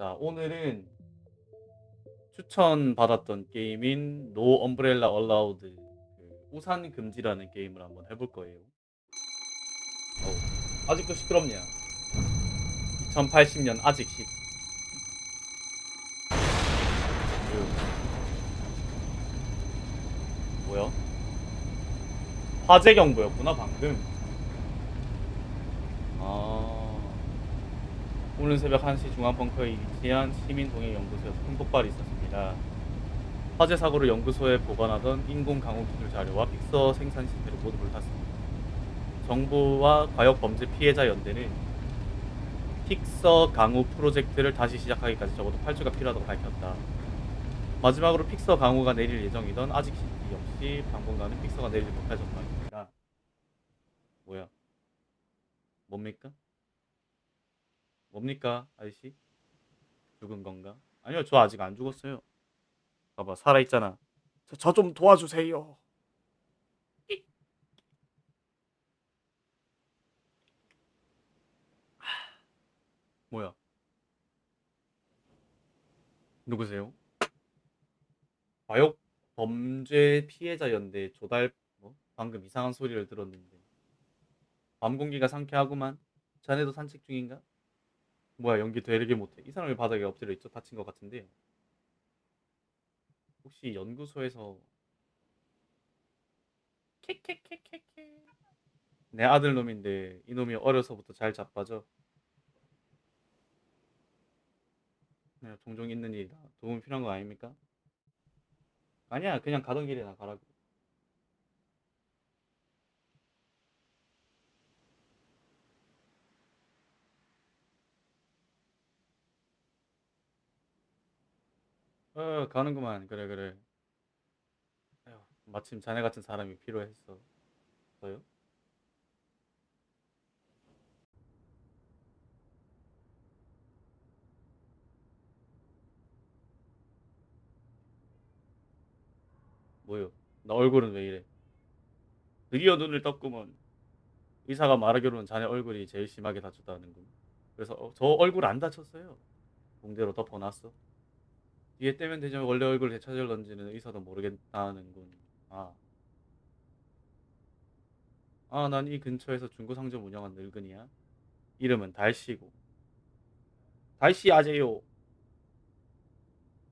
자, 오늘은 추천 받았던 게임인 노 엄브렐라 얼라우드 그 우산 금지라는 게임을 한번 해볼 거예요. 어우, 아직도 시끄럽냐? 2080년 아직 시. 뭐야? 화재 경보였구나 방금. 아. 오늘 새벽 1시 중앙벙커에 위치한 시민동해연구소에서 큰 폭발이 있었습니다. 화재 사고를 연구소에 보관하던 인공 강우 기술 자료와 픽서 생산 시스템을 모두 불탔습니다. 정부와 과역 범죄 피해자 연대는 픽서 강우 프로젝트를 다시 시작하기까지 적어도 8주가 필요하다고 밝혔다. 마지막으로 픽서 강우가 내릴 예정이던 아직 시티 역시 당분간은 픽서가 내리지 못할 전망입니다. 뭐야? 뭡니까? 뭡니까, 아저씨? 죽은 건가? 아니요, 저 아직 안 죽었어요. 봐봐, 살아있잖아. 저 좀 도와주세요. 뭐야? 누구세요? 과욕 범죄 피해자 연대 조달 뭐? 방금 이상한 소리를 들었는데 밤 공기가 상쾌하구만. 자네도 산책 중인가? 뭐야 연기 되게 못해. 이 사람이 바닥에 엎드려 있죠? 다친 것 같은데. 혹시 연구소에서 캐캐캐캐캐 내 아들 놈인데 이놈이 어려서부터 잘 자빠져. 네, 종종 있는 일이다. 도움 필요한 거 아닙니까? 아니야, 그냥 가던 길이나 가라고. 어, 가는구만. 그래, 그래. 아휴, 마침 자네 같은 사람이 필요했어. 저요? 뭐요? 나 얼굴은 왜 이래? 드디어 눈을 떴구먼. 의사가 말하기로는 자네 얼굴이 제일 심하게 다쳤다는군. 그래서 어, 저 얼굴 안 다쳤어요. 붕대로 덮어놨어. 뒤에 떼면 되지만 원래 얼굴 되찾을런지는 의사도 모르겠다는군. 아. 아, 난 이 근처에서 중고 상점 운영한 늙은이야. 이름은 달씨고. 달씨 아재요.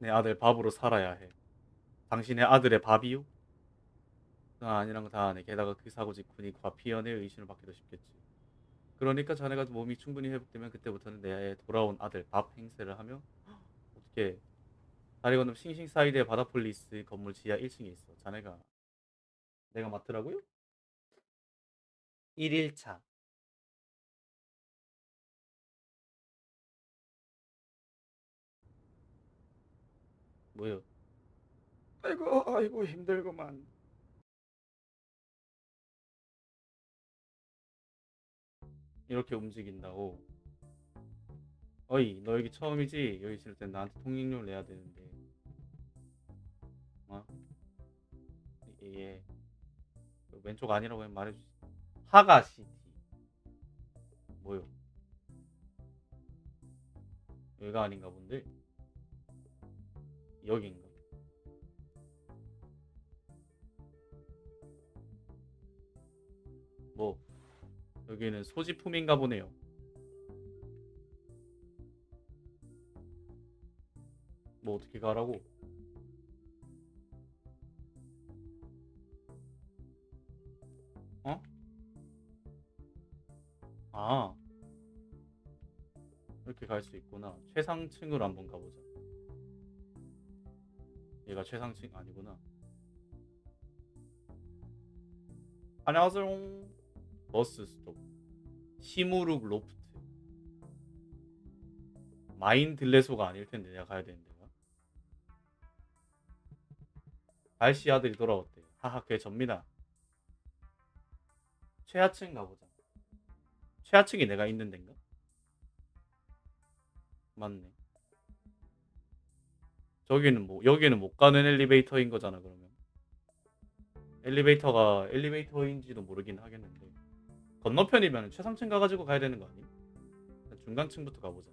내 아들 밥으로 살아야 해. 당신의 아들의 밥이요? 아, 아니란 거다 아네. 게다가 그 사고 직후니 과피연의 의심을 받기도 쉽겠지. 그러니까 자네가 몸이 충분히 회복되면 그때부터는 내 돌아온 아들 밥 행세를 하며 어떻게 다리 건너 싱싱사이드의 바다폴리스 건물 지하 1층에 있어. 자네가 내가 맡으라고요? 1일차 뭐요? 아이고 아이고 힘들구만. 이렇게 움직인다고. 어이, 너 여기 처음이지? 여기 있을 땐 나한테 통행료 내야 되는데. 어? 예. 왼쪽 아니라고 해 말해주지. 하가시티. 뭐요? 여기가 아닌가 본데? 여긴가? 뭐, 여기는 소지품인가 보네요. 뭐 어떻게 가라고? 어? 아. 이렇게 갈 수 있구나. 최상층으로 한번 가보자. 얘가 최상층 아니구나. 안녕하세요. 버스 스톱. 시무룩 로프트. 마인들레소가 아닐 텐데 내가 가야 되는 데 가. 발씨 아들이 돌아왔대. 하하 그게 접니다. 최하층 가보자. 최하층이 내가 있는 데인가? 맞네. 저기는 뭐 여기는 못 가는 엘리베이터인 거잖아 그러면. 엘리베이터가 엘리베이터인지도 모르긴 하겠는데 건너편이면 최상층 가가지고 가야 되는 거 아니? 중간층부터 가보자.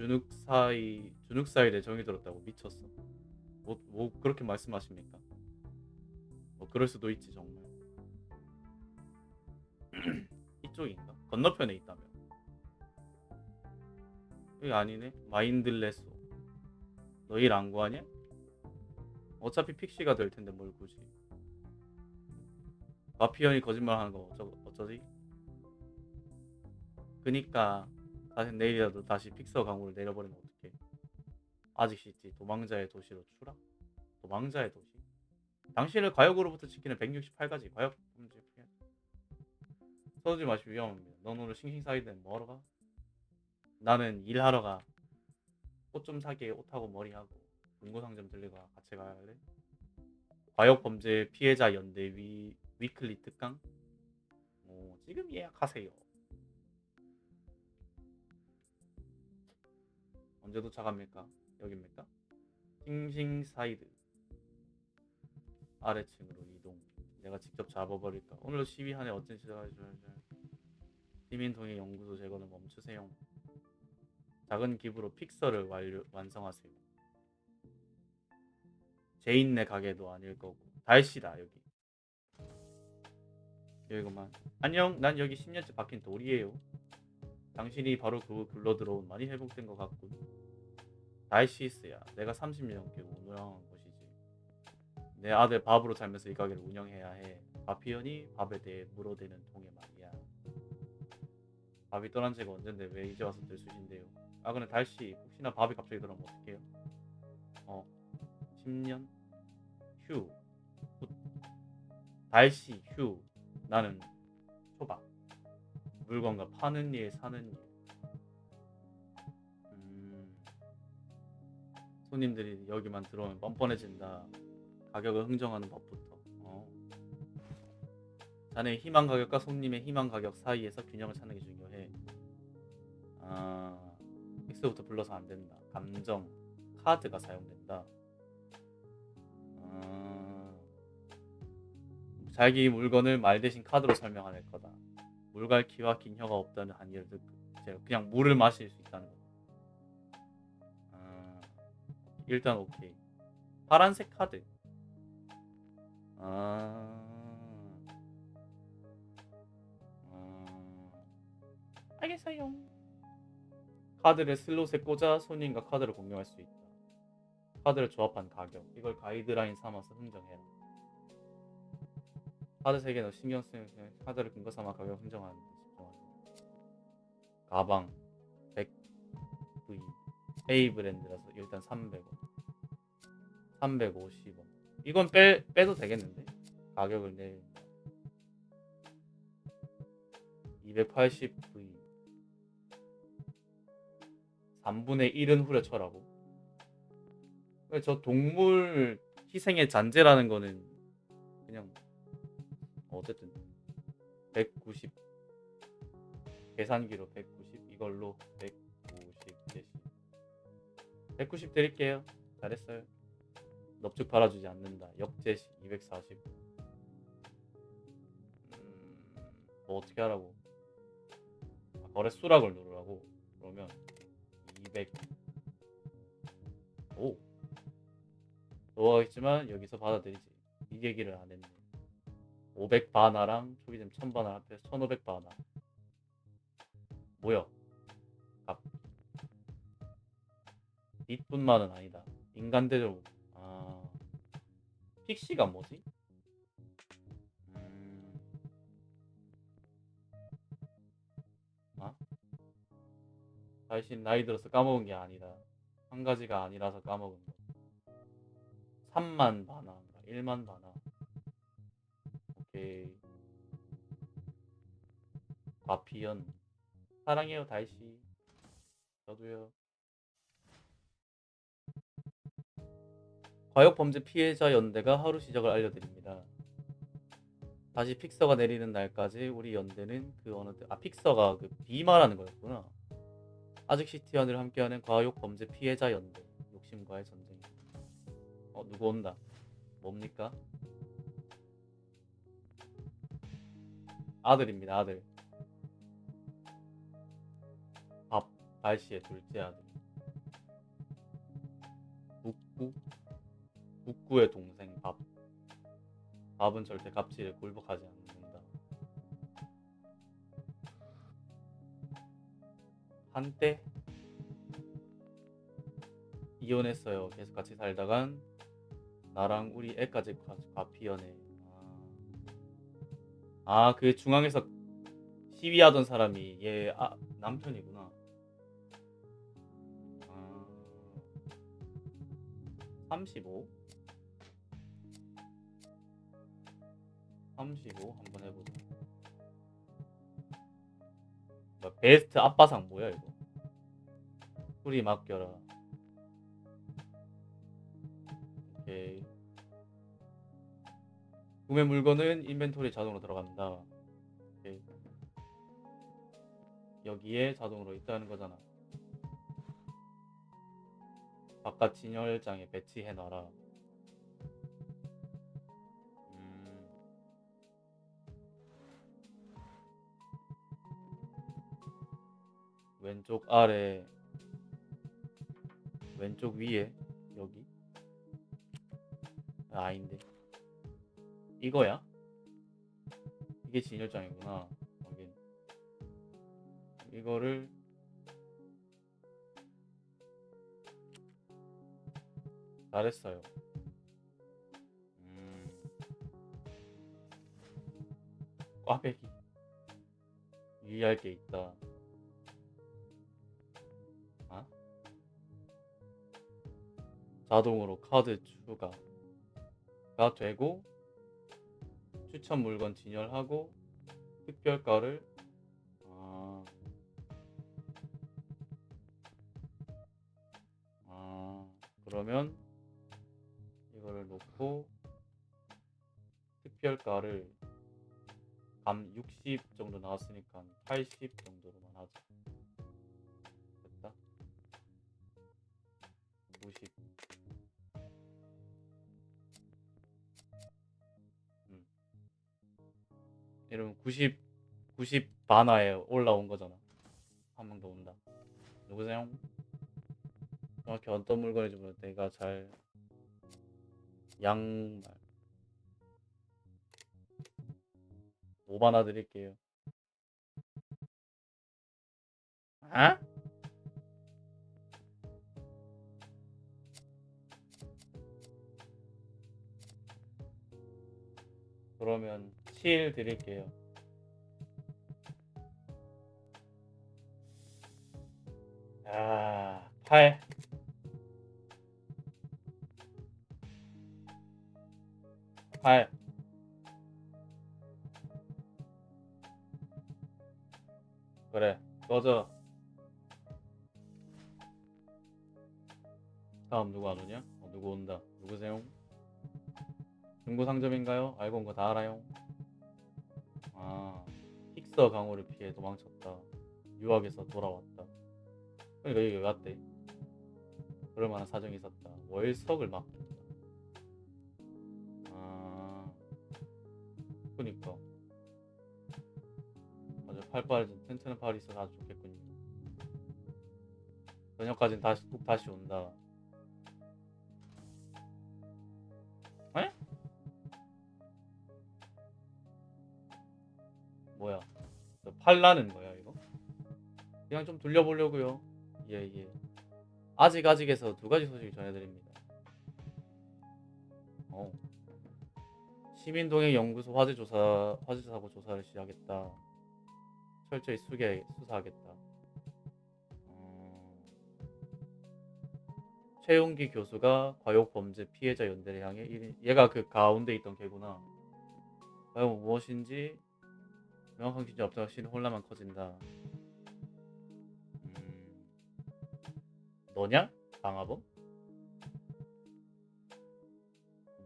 띵. 준욱 사이 준욱 사이에 정이 들었다고 미쳤어. 뭐, 뭐 그렇게 말씀하십니까? 뭐 그럴 수도 있지 정말. 이쪽인가? 건너편에 있다며. 여기 아니네. 마인들레소. 너일 안 구하냐? 어차피 픽시가 될 텐데 뭘 굳이. 마피언이 거짓말하는 거 어쩌, 어쩌지? 그니까 다시 내일이라도 다시 픽서 강우를 내려버리면 어떡해? 아직 시티 도망자의 도시로 추락? 도망자의 도시? 당신을 과역으로부터 지키는 168가지 과역 범죄 피해. 서두지 마시고 위험합니다. 넌 오늘 싱싱사이드는 뭐하러 가? 나는 일하러 가. 옷좀 사게 옷하고 머리하고 중고상점 들리고 같이 가야 할래? 과역 범죄 피해자 연대 위 위클리 특강? 오, 지금 예약하세요. 언제 도착합니까? 여기입니까? 싱싱 사이드 아래층으로 이동. 내가 직접 잡아버릴까? 오늘도 시위하네 어쩐 시작하지? 시민동의 연구소 제거는 멈추세요. 작은 기부로 픽서를 완료, 완성하세요. 제인네 가게도 아닐 거고 달시다 여기. 여기구만. 안녕, 난 여기 10년째 박힌 돌이에요. 당신이 바로 그 굴러 들어온 많이 회복된 것 같군. 달시스야. 내가 30년 넘게 운영한 곳이지. 내 아들 밥으로 살면서 이 가게를 운영해야 해. 바피언이 밥에 대해 물어대는 통에 말이야. 밥이 떠난 지가 언젠데 왜 이제 와서 들쑤신데요? 아 근데 달씨 혹시나 밥이 갑자기 들어오면 어떡해요? 어 10년 휴 굿. 달씨 휴 나는 초밥 물건과 파는 일 사는 일 손님들이 여기만 들어오면 뻔뻔해진다 가격을 흥정하는 법부터 어. 자네의 희망 가격과 손님의 희망 가격 사이에서 균형을 찾는 게 중요해 아 픽스부터 불러서 안 된다. 감정, 카드가 사용된다. 아, 자기 물건을 말 대신 카드로 설명할 거다. 물갈퀴와 긴 혀가 없다는 한계를 듣고 제가 그냥 물을 마실 수 있다는 일단 오케이. 파란색 카드. 아, 아, 알겠어요. 카드를 슬롯에 꽂아 손님과 카드를 공유할 수 있다. 카드를 조합한 가격. 이걸 가이드라인 삼아서 흥정해라. 카드 3개 너 신경 쓰는 카드를 근거 삼아 가격 흥정하는 데 집중하라. 가방 100V A 브랜드라서 일단 300원. 350원. 이건 빼 빼도 되겠는데? 가격을 내린다. 280V 3분의 1은 후려쳐라고. 그러니까 저 동물 희생의 잔재라는 거는 그냥 어쨌든 190 계산기로 190 이걸로 150 대시 190 드릴게요. 잘했어요. 넙죽 팔아주지 않는다. 역제시 240. 음, 뭐 어떻게 하라고? 아, 거래 수락을 누르라고. 그러면 200. 오. 좋아하겠지만 여기서 받아들이지. 이 얘기를 안 했네. 500 바나랑 초기잼 1000 바나 합해서 1500 바나. 뭐야? 뒷분만은 아니다. 인간대로. 아. 픽시가 뭐지? 음. 아? 자신 나이 들어서 까먹은 게 아니다. 한 가지가 아니라서 까먹은 거. 3만 바나인가? 1만 바나. 오케이. 바피연. 사랑해요, 달씨. 저도요. 과욕범죄 피해자 연대가 하루 시작을 알려드립니다. 다시 픽서가 내리는 날까지 우리 연대는 그 어느 때, 아 픽서가 그 비마라는 거였구나. 아직 시티언을 함께하는 과욕범죄 피해자 연대 욕심과의 전쟁. 어 누구 온다? 뭡니까? 아들입니다 아들. 밥 발시의 둘째 아들. 북구의 동생 밥. 밥은 절대 갑질에 굴복하지 않는다. 한때 이혼했어요. 계속 같이 살다간 나랑 우리 애까지 과- 과피연해. 아, 아, 그 중앙에서 시위하던 사람이 얘 아, 남편이구나. 아, 35? 35 한번 해보자. 뭐, 베스트 아빠상 뭐야 이거? 소리 맡겨라. 오케이. 구매 물건은 인벤토리 자동으로 들어갑니다. 오케이. 여기에 자동으로 있다는 거잖아. 바깥 진열장에 배치해 놔라. 왼쪽 아래 왼쪽 위에 여기? 아, 아닌데. 이거야? 이게 진열장이구나 여긴. 이거를 잘했어요. 음. 꽈배기. 유의할 게 있다 자동으로 카드 추가가 되고 추천 물건 진열하고 특별가를 아, 아 그러면 이거를 놓고 특별가를 감 60 정도 나왔으니까 80 정도로만 하자. 됐다? 90 이러면 90 90 반화에 올라온 거잖아 한 명 더 온다 누구세요? 정확히 어떤 물건인지 모르 내가 잘 양말 5만 원 드릴게요 아? 그러면 7 드릴게요 아, 8 8 그래 꺼져 다음 누구 안 오냐? 어, 누구 온다 누구세요? 중고 상점인가요? 알고 온 거 다 알아요? 아 픽서 강호를 피해 도망쳤다. 유학에서 돌아왔다. 그러니까 여기 왜 왔대? 그럴 만한 사정이 있었다. 월석을 맡긴다. 아 그니까. 맞아 좀 튼튼한 팔이 있어서 아주 좋겠군요. 저녁까지는 다시 꼭 다시 온다 뭐야? 저 팔라는 거야 이거? 그냥 좀 돌려보려고요. 예예. 아직 아직에서 두 가지 소식을 전해드립니다. 어. 시민동행 연구소 화재 조사 화재 사고 조사를 시작했다. 철저히 수계 수사하겠다. 어... 최용기 교수가 과욕 범죄 피해자 연대를 향해 일- 얘가 그 가운데 있던 걔구나. 과연 무엇인지 명확한 기준 없다가 신 혼란만 커진다 음... 너냐? 방화범?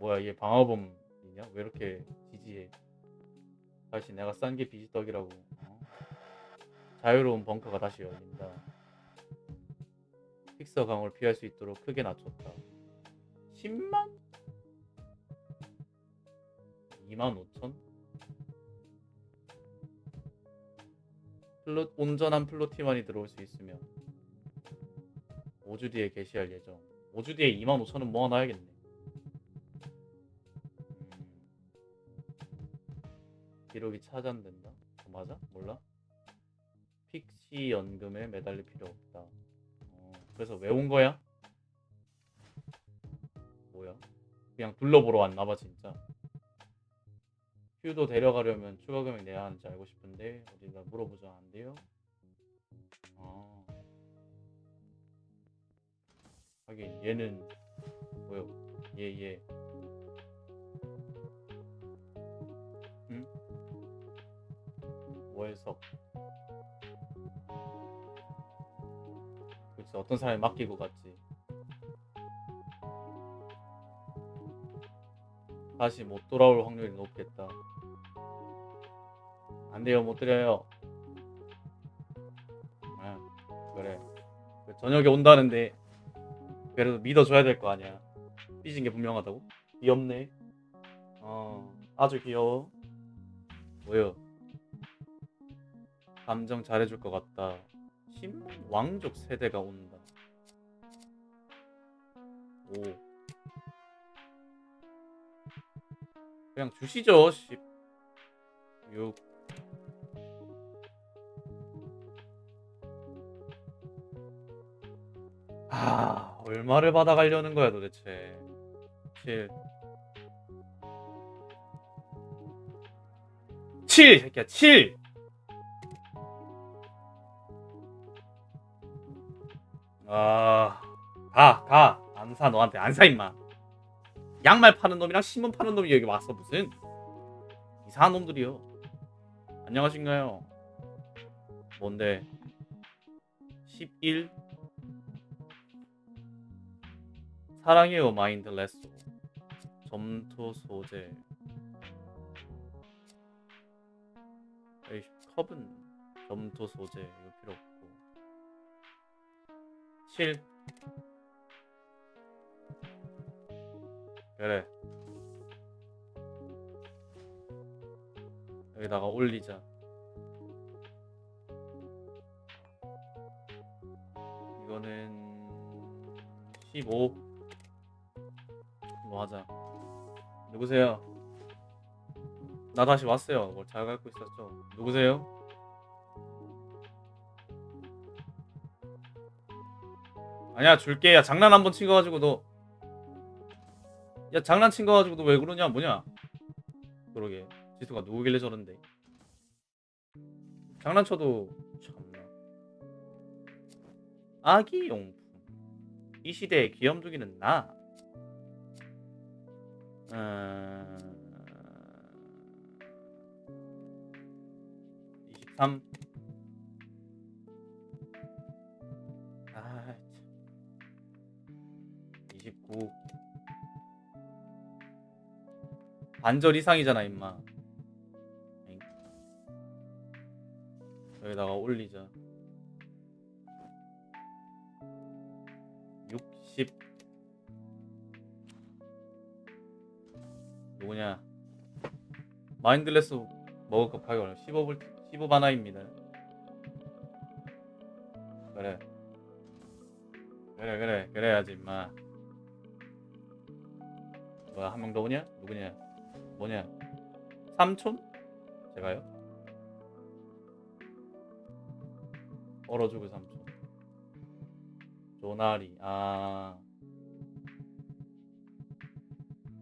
뭐야 얘 방화범이냐? 왜 이렇게 지지해? 다시 내가 싼 게 비지떡이라고 어? 자유로운 벙커가 다시 열린다 픽서 강호를 피할 수 있도록 크게 낮췄다 10만? 2만 5천? 플롯 온전한 플로티만이 들어올 수 있으며 5주 뒤에 개시할 예정. 5주 뒤에 25,000원 모아놔야겠네. 음. 기록이 차단된다. 어, 맞아? 몰라? 픽시 연금에 매달릴 필요 없다. 어, 그래서 왜 온 거야? 뭐야? 그냥 둘러보러 왔나봐 진짜. 휴도 데려가려면 추가 금액 내야 하는지 알고 싶은데 어디다 물어보자 안 돼요? 아. 하긴 얘는 뭐요? 얘 얘. 응? 월석. 그치 어떤 사람이 맡기고 갔지. 다시 못 돌아올 확률이 높겠다. 안 돼요, 못 드려요. 아, 그래. 그 저녁에 온다는데 그래도 믿어줘야 될 거 아니야. 삐진 게 분명하다고? 귀엽네. 어, 아주 귀여워. 뭐요? 감정 잘해줄 것 같다. 신문 왕족 세대가 온다. 오. 그냥 주시죠. 10, 6. 아, 얼마를 받아가려는 거야 도대체. 7. 7! 새끼야, 7! 아, 가, 가. 안 사, 너한테. 안 사, 임마. 양말 파는 놈이랑 신문 파는 놈이 여기 왔어, 무슨. 이상한 놈들이요. 안녕하신가요? 뭔데? 11? 사랑해요 마인드 레소 점토 소재 에이 컵은 점토 소재 이거 필요 없고 7 그래 여기다가 올리자 이거는 15 뭐 하자. 누구세요? 나 다시 왔어요. 뭘 잘 갖고 있었죠. 누구세요? 아니야 줄게. 야 장난 한번친거 가지고 너. 야 장난친 거 가지고 너 왜 그러냐 뭐냐? 그러게. 지수가 누구길래 저런데? 장난쳐도 참나. 아기 용품. 이 시대의 귀염둥이는 나. 어... 23 반절 이상이잖아 임마. 엥. 여기다가 올리자. 60 누구냐? 마인드레스 먹을 거 파이어 15불 15 바나입니다. 그래. 그래 그래. 그래야지 임마. 뭐야 한 명 더 오냐? 누구냐 뭐냐 삼촌 제가요 얼어 죽을 삼촌 조나리 아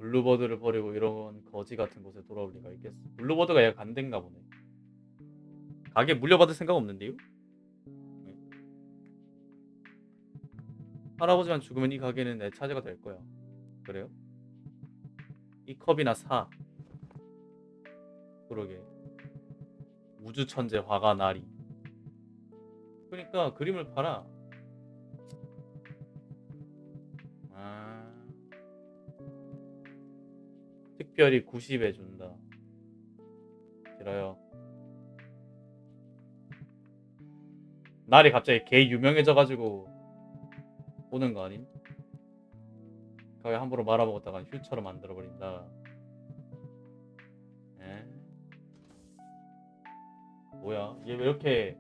블루버드를 버리고 이런 거지 같은 곳에 돌아올 리가 있겠어. 블루버드가 얘가 간대인가 보네. 가게 물려받을 생각 없는데요? 네. 할아버지만 죽으면 이 가게는 내 차지가 될 거야. 그래요? 이 컵이나 사. 그러게. 우주 천재 화가 나리. 그러니까 그림을 팔아. 아. 특별히 90에 준다. 싫어요. 날이 갑자기 개 유명해져가지고 오는 거 아님? 가게 함부로 말아먹었다가 휴처럼 만들어버린다. 뭐야? 얘 왜 이렇게